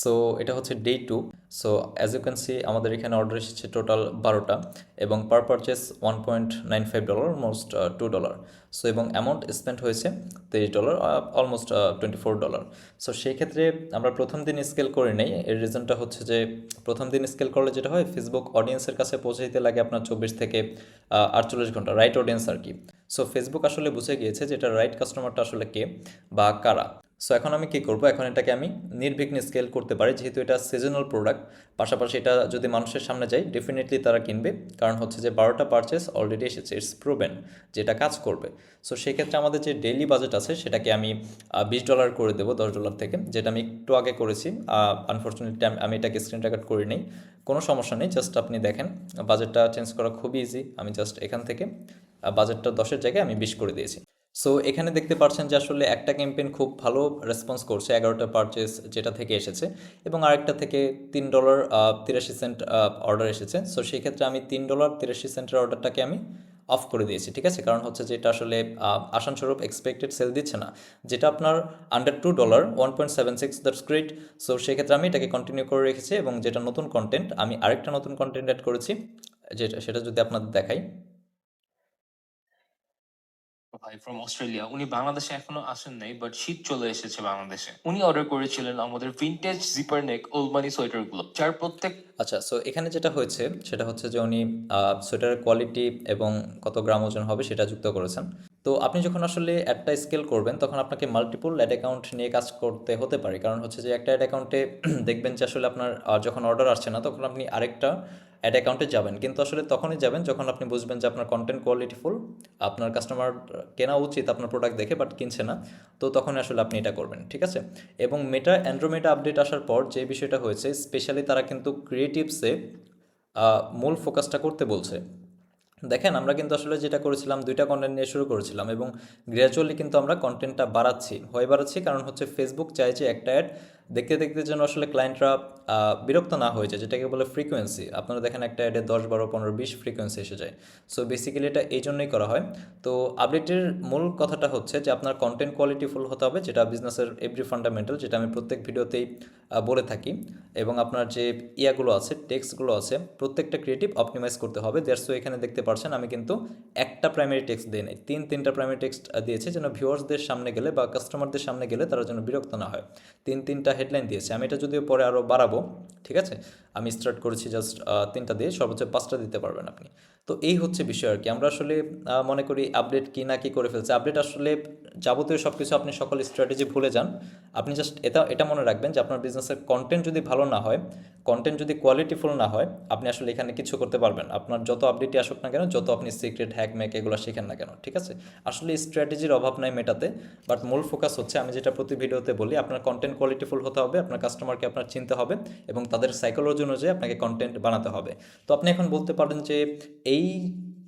So এটা হচ্ছে day two so as you can see আমাদের এখানে অর্ডার এসেছে টোটাল বারোটা এবং per purchase one point nine five dollar almost two dollar so এবং অ্যামাউন্ট স্পেন্ড হয়েছে তেইশ dollar almost twenty four dollar so সেই ক্ষেত্রে আমরা প্রথম দিন স্কেল করে নেই। এর রিজনটা হচ্ছে যে, প্রথম দিন স্কেল করলে যেটা হয় ফেসবুক অডিয়েন্সের কাছে পৌঁছে দিতে লাগে আপনার চব্বিশ থেকে আটচল্লিশ ঘণ্টা রাইট অডিয়েন্স আর কি। সো ফেসবুক আসলে বুঝে গিয়েছে যে, এটা রাইট কাস্টমারটা আসলে কে বা কারা। সো এখন আমি কি করব? এখন এটাকে আমি নির্বিঘ্নে স্কেল করতে পারি, যেহেতু এটা সিজনাল প্রোডাক্ট পাশাপাশি এটা যদি মানুষের সামনে যায় ডেফিনেটলি তারা কিনবে। কারণ হচ্ছে যে বারোটা পারচেস অলরেডি এসেছে ইটস প্রুভেন যেটা কাজ করবে। সো সেক্ষেত্রে আমাদের যে ডেইলি বাজেট আছে, সেটাকে আমি বিশ ডলার করে দেবো, দশ ডলার থেকে, যেটা আমি একটু আগে করেছি। আনফর্চুনেটলি আমি এটাকে স্ক্রিন রেকর্ড করে নিই। কোনো সমস্যা নেই জাস্ট আপনি দেখেন বাজেটটা চেঞ্জ করা খুবই ইজি আমি জাস্ট এখান থেকে বাজেটটা দশের জায়গায় আমি বিশ করে দিয়েছি। সো এখানে দেখতে পাচ্ছেন যে আসলে একটা ক্যাম্পেইন খুব ভালো রেসপন্স করছে, এগারোটা পারচেস যেটা থেকে এসেছে এবং আরেকটা থেকে তিন ডলার তিরাশি সেন্ট অর্ডার এসেছে। সো সেই ক্ষেত্রে আমি তিন ডলার তিরাশি সেন্টের অর্ডারটাকে আমি অফ করে দিয়েছি, ঠিক আছে? কারণ হচ্ছে যে এটা আসলে আসানস্বরূপ এক্সপেক্টেড সেল দিচ্ছে না। যেটা আপনার under two dollar one point seven six that's great so সেক্ষেত্রে আমি এটাকে কন্টিনিউ করে রেখেছি এবং যেটা নতুন কন্টেন্ট আমি আরেকটা নতুন কন্টেন্ট অ্যাড করেছি, যেটা, সেটা যদি আপনাদের দেখাই। ভাই ফ্রম অস্ট্রেলিয়া উনি বাংলাদেশে এখনও আসেন নাই বাট শীত চলে এসেছে বাংলাদেশে। উনি অর্ডার করেছিলেন আমাদের ভিনটেজ জিপার নেক ওলমানি সোয়েটারগুলো যার প্রত্যেক আচ্ছা সো এখানে যেটা হয়েছে, সেটা হচ্ছে যে উনি সোয়েটারের কোয়ালিটি এবং কত গ্রাম ওজন হবে সেটা যুক্ত করেছেন। তো আপনি যখন আসলে একটা স্কেল করবেন, তখন আপনাকে মাল্টিপল অ্যাড অ্যাকাউন্ট নিয়ে কাজ করতে হতে পারে। কারণ হচ্ছে যে একটা অ্যাড অ্যাকাউন্টে দেখবেন যে আসলে আপনার যখন অর্ডার আসছে না, তখন আপনি আরেকটা অ্যাড অ্যাকাউন্টে যাবেন। কিন্তু আসলে তখনই যাবেন যখন আপনি বুঝবেন যে আপনার কন্টেন্ট কোয়ালিটিফুল আপনার কাস্টমার কেনা উচিত, আপনার প্রোডাক্ট দেখে বাট কিনছে না, তো তখন আসলে আপনি এটা করবেন, ঠিক আছে? এবং মেটা অ্যান্ড্রোমেটা আপডেট আসার পর যে বিষয়টা হয়েছে স্পেশালি তারা কিন্তু ক্রিয়েটিভসে মূল ফোকাসটা করতে বলছে। দেখেন, আমরা কিন্তু আসলে যেটা করেছিলাম, দুইটা কন্টেন্ট নিয়ে শুরু করেছিলাম এবং গ্র্যাজুয়ালি কিন্তু আমরা কন্টেন্টটা বাড়াচ্ছি হয় বাড়াচ্ছি, কারণ হচ্ছে ফেসবুক যে একটা অ্যাড দেখতে দেখতে যেন আসলে ক্লায়েন্টরা বিরক্ত না হয়ে যায়, যেটাকে বলে ফ্রিকোয়েন্সি আপনারা দেখেন একটা অ্যাডে দশ, বারো, পনেরো, বিশ ফ্রিকোয়েন্সি এসে যায়। সো বেসিক্যালি এটা এই জন্যই করা হয়। তো আপডেটের মূল কথাটা হচ্ছে যে, আপনার কন্টেন্ট কোয়ালিটি ফুল হতে হবে, যেটা বিজনেসের এভরি ফান্ডামেন্টাল যেটা আমি প্রত্যেক ভিডিওতেই বলে থাকি। এবং আপনার যে ইয়াগুলো আছে টেক্সটগুলো আছে, প্রত্যেকটা ক্রিয়েটিভ অপটিমাইজ করতে হবে। দেড়শো এখানে দেখতে পারছেন, আমি কিন্তু একটা প্রাইমারি টেক্সট দিই নাই। তিন, তিনটা প্রাইমারি টেক্সট দিয়েছি, যেন ভিউয়ার্সদের সামনে গেলে বা কাস্টমারদের সামনে গেলে তারা যেন বিরক্ত না হয়। তিন, তিনটা হেডলাইন দিয়েছি। আমি এটা যদিও পরে আরও বাড়াবো, ঠিক আছে? আমি স্টার্ট করেছি জাস্ট তিনটা দিয়ে, সর্বোচ্চ পাঁচটা দিতে পারবেন আপনি। তো এই হচ্ছে বিষয় আর কি। আমরা আসলে মনে করি আপডেট কি না কি করে ফেলছে। আপডেট আসলে যাবতীয় সব কিছু আপনি সকল স্ট্র্যাটেজি ভুলে যান। আপনি জাস্ট এটা এটা মনে রাখবেন যে আপনার বিজনেসের কন্টেন্ট যদি ভালো না হয় কন্টেন্ট যদি কোয়ালিটিফুল না হয়, আপনি আসলে এখানে কিছু করতে পারবেন। আপনার যত আপডেটই আসুক না কেন, যত আপনি সিক্রেট হ্যাক ম্যাক এগুলো শেখেন না কেন, ঠিক আছে? আসলে স্ট্র্যাটেজির অভাব নাই মেটাতে বাট মূল ফোকাস হচ্ছে, আমি যেটা প্রতি ভিডিওতে বলি, আপনার কন্টেন্ট কোয়ালিটিফুল হতে হবে, আপনার কাস্টমারকে আপনার চিনতে হবে এবং তাদের সাইকোলজি অনুযায়ী আপনাকে কন্টেন্ট বানাতে হবে। তো আপনি এখন বলতে পারেন যে এই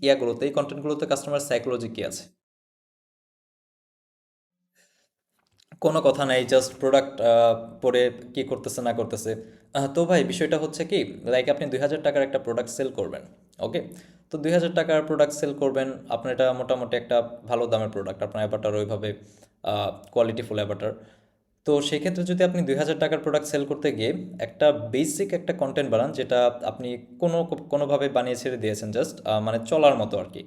ইয়াগুলোতে, এই কন্টেন্টগুলোতে কাস্টমার সাইকোলজি কী আছে? কোনো কথা নাই জাস্ট প্রোডাক্ট পরে কি করতেছে, না করতেছে। তো ভাই, বিষয়টা হচ্ছে কি লাইক আপনি দুই হাজার টাকার একটা প্রোডাক্ট সেল করবেন ওকে তো দুই হাজার টাকার প্রোডাক্ট সেল করবেন, আপনার এটা মোটামুটি একটা ভালো দামের প্রোডাক্ট আপনার অ্যাভাটার ওইভাবে কোয়ালিটিফুল অ্যাভাটার তো সেই ক্ষেত্রে যদি আপনি দুই হাজার টাকার প্রোডাক্ট সেল করতে গিয়ে একটা বেসিক একটা কন্টেন্ট বানান, যেটা আপনি কোনো, কোনোভাবে বানিয়ে ছেড়ে দিয়েছেন জাস্ট মানে চলার মতো আর কি।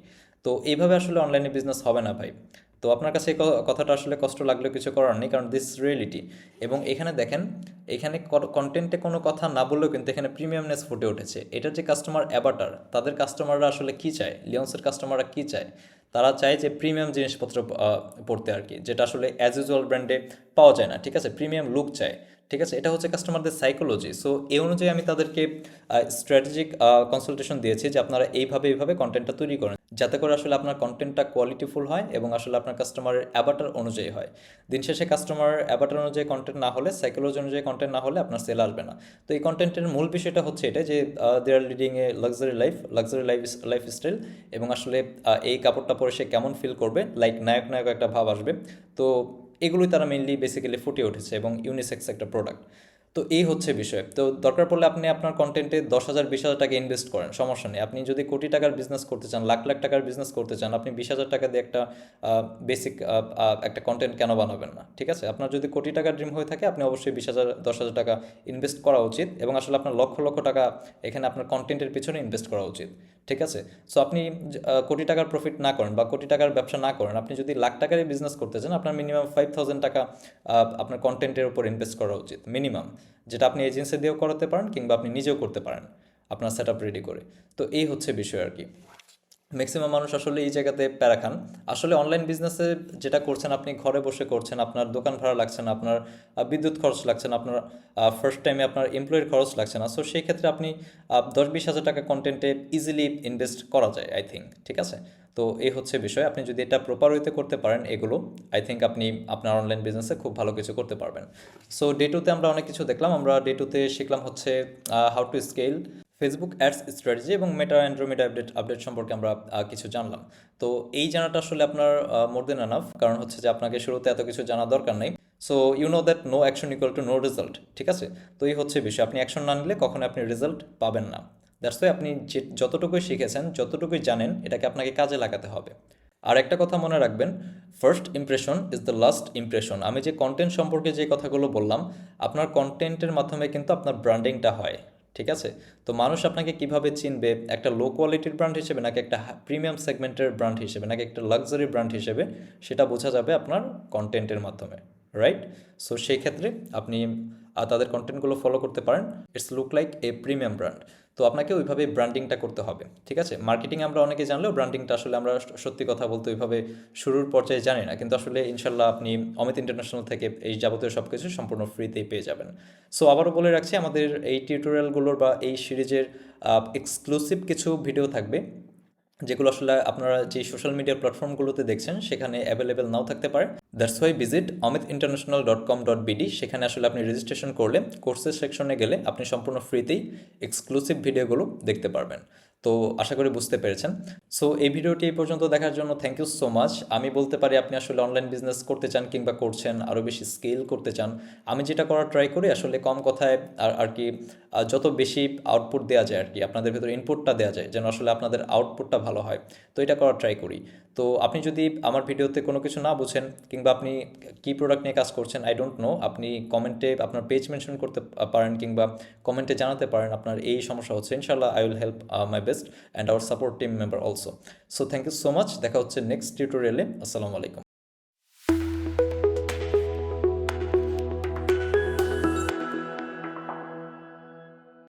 তো এইভাবে আসলে অনলাইনে বিজনেস হবে না ভাই। তো আপনার কাছে এই কথাটা আসলে কষ্ট লাগলেও কিছু করার নেই, কারণ দিস রিয়েলিটি এবং এখানে দেখেন, এখানে কন্টেন্টে কোনো কথা না বললেও কিন্তু এখানে প্রিমিয়ামনেস ফুটে উঠেছে। এটার যে কাস্টমার অ্যাবাটার তাদের কাস্টমাররা আসলে কী চায়? লিওন্সের কাস্টমাররা কী চায়? তারা চায় যে প্রিমিয়াম জিনিসপত্র পড়তে আর কি, যেটা আসলে অ্যাজ ইউজুয়াল ব্র্যান্ডে পাওয়া যায় না, ঠিক আছে? প্রিমিয়াম লুক চায়, ঠিক আছে? এটা হচ্ছে কাস্টমারদের সাইকোলজি সো এই অনুযায়ী আমি তাদেরকে স্ট্র্যাটেজিক কনসালটেশন দিয়েছি যে আপনারা এইভাবে এইভাবে কন্টেন্টটা তৈরি করেন। যাতে করে আসলে আপনার কন্টেন্টটা কোয়ালিটিফুল হয় এবং আসলে আপনার কাস্টমারের অ্যাবাটার অনুযায়ী হয়। দিন শেষে কাস্টমার অ্যাবাটার অনুযায়ী কন্টেন্ট না হলে সাইকোলজি অনুযায়ী কন্টেন্ট না হলে আপনার সেল আসবে না। তো এই কন্টেন্টের মূল বিষয়টা হচ্ছে এটা যে they are leading a luxury life luxury lifestyle এবং আসলে এই কাপড়টা পরে সে কেমন ফিল করবে লাইক নায়ক নায়ক একটা ভাব আসবে। তো এগুলোই তারা মেনলি বেসিক্যালি ফুটে উঠেছে এবং ইউনিসেক্স একটা প্রোডাক্ট তো এই হচ্ছে বিষয়। তো দরকার পড়লে আপনি আপনার কন্টেন্টে দশ হাজার, বিশ হাজার টাকা ইনভেস্ট করেন, সমস্যা নেই। আপনি যদি কোটি টাকার বিজনেস করতে চান, লাখ লাখ টাকার বিজনেস করতে চান, আপনি বিশ হাজার টাকা দিয়ে একটা বেসিক একটা কন্টেন্ট কেন বানাবেন না? ঠিক আছে? আপনার যদি কোটি টাকার ড্রিম হয়ে থাকে, আপনি অবশ্যই বিশ হাজার, দশ হাজার টাকা ইনভেস্ট করা উচিত এবং আসলে আপনার লক্ষ লক্ষ টাকা এখানে আপনার কন্টেন্টের পিছনে ইনভেস্ট করা উচিত। ঠিক আছে? সো আপনি কোটি টাকার প্রফিট না করেন বা কোটি টাকার ব্যবসা না করেন, আপনি যদি লাখ টাকারই বিজনেস করতে চান, আপনার মিনিমাম ফাইভ থাউজেন্ড টাকা আপনার কন্টেন্টের উপর ইনভেস্ট করা উচিত মিনিমাম যেটা আপনি এজেন্সি দিয়েও করাতে পারেন কিংবা আপনি নিজেও করতে পারেন, আপনার সেট আপ রেডি করে। তো এই হচ্ছে বিষয় আর কি। ম্যাক্সিমাম মানুষ আসলে এই জায়গাতে প্যারা খান। আসলে অনলাইন বিজনেসে যেটা করছেন আপনি, ঘরে বসে করছেন, আপনার দোকান ভাড়া লাগছে না, আপনার বিদ্যুৎ খরচ লাগছে না, আপনার ফার্স্ট টাইমে আপনার এমপ্লয়ের খরচ লাগছে না। সো সেই ক্ষেত্রে আপনি দশ বিশ হাজার টাকা কন্টেন্টে ইজিলি ইনভেস্ট করা যায় আই থিঙ্ক ঠিক আছে? তো এই হচ্ছে বিষয়। আপনি যদি এটা প্রপার ওয়েতে করতে পারেন এগুলো আই থিঙ্ক আপনি আপনার অনলাইন বিজনেসে খুব ভালো কিছু করতে পারবেন। সো ডে টুতে আমরা অনেক কিছু দেখলাম। আমরা ডে টুতে শিখলাম হচ্ছে how to scale Facebook ads strategy এবং মেটা অ্যান্ড্রোমিড আপডেট আপডেট সম্পর্কে আমরা কিছু জানলাম। তো এই জানাটা আসলে আপনার মোর দেন এনাফ কারণ হচ্ছে যে আপনাকে শুরুতে এত কিছু জানা দরকার নেই। So you know that no action equal to no result ঠিক আছে? তো এই হচ্ছে বিষয়। আপনি অ্যাকশন না নিলে কখনো আপনি রেজাল্ট পাবেন না। দ্যাটস ওয়াই আপনি যে, যতটুকুই শিখেছেন, যতটুকুই জানেন, এটাকে আপনাকে কাজে লাগাতে হবে। আর একটা কথা মনে রাখবেন first impression is the last impression আমি যে কন্টেন্ট সম্পর্কে যে কথাগুলো বললাম, আপনার কন্টেন্টের মাধ্যমে কিন্তু আপনার ব্র্যান্ডিংটা হয়। ঠিক আছে? তো মানুষ আপনাকে কীভাবে চিনবে? একটা লো কোয়ালিটির ব্র্যান্ড হিসেবে নাকি একটা প্রিমিয়াম সেগমেন্টের ব্র্যান্ড হিসেবে, নাকি একটা লাক্সারি ব্র্যান্ড হিসেবে সেটা বোঝা যাবে আপনার কন্টেন্টের মাধ্যমে রাইট সো সেই ক্ষেত্রে আপনি তাদের কন্টেন্টগুলো ফলো করতে পারেন। It's look like a premium brand তো আপনাকে ওইভাবে ব্র্যান্ডিংটা করতে হবে, ঠিক আছে? মার্কেটিং আমরা অনেকে জানলেও ব্র্যান্ডিংটা আসলে আমরা সত্যি কথা বলতে ওইভাবে শুরুর পর্যায়ে জানি না। কিন্তু আসলে ইনশাল্লাহ আপনি অমিত ইন্টারন্যাশনাল থেকে এই যাবতীয় সব কিছু সম্পূর্ণ ফ্রিতেই পেয়ে যাবেন। সো আবারও বলে রাখছি, আমাদের এই টিউটোরিয়ালগুলোর বা এই সিরিজের এক্সক্লুসিভ কিছু ভিডিও থাকবে। যেগুলো আসলে আপনারা যে সোশ্যাল মিডিয়া প্ল্যাটফর্মগুলোতে দেখছেন, সেখানে অ্যাভেলেবেল নাও থাকতে পারে। That's why visit Amit international dot com dot BD সেখানে আসলে আপনি রেজিস্ট্রেশন করলে কোর্সের সেকশনে গেলে আপনি সম্পূর্ণ ফ্রিতেই এক্সক্লুসিভ ভিডিওগুলো দেখতে পারবেন। তো আশা করি বুঝতে পেরেছেন। সো এই ভিডিওটি এই পর্যন্ত দেখার জন্য থ্যাংক ইউ সো মাচ আমি বলতে পারি আপনি আসলে অনলাইন বিজনেস করতে চান কিংবা করছেন আরও বেশি স্কেল করতে চান, আমি যেটা করার ট্রাই করি আসলে কম কথায় আর আর কি যত বেশি আউটপুট দেওয়া যায় আর কি, আপনাদের ভেতরে ইনপুটটা দেওয়া যায় যেন আসলে আপনাদের আউটপুটটা ভালো হয়। তো এটা করার ট্রাই করি। তো আপনি যদি আমার ভিডিওতে কোনো কিছু না বুঝেন কিংবা আপনি কী প্রোডাক্ট নিয়ে কাজ করছেন আই ডোন্ট নো আপনি কমেন্টে আপনার পেজ মেনশন করতে পারেন কিংবা কমেন্টে জানাতে পারেন, আপনার এই সমস্যা হচ্ছে ইনশাল্লাহ I will help my best and our support team member also so thank you so much দেখা হচ্ছে নেক্সট টিউটোরিয়ালে আসসালামু আলাইকুম।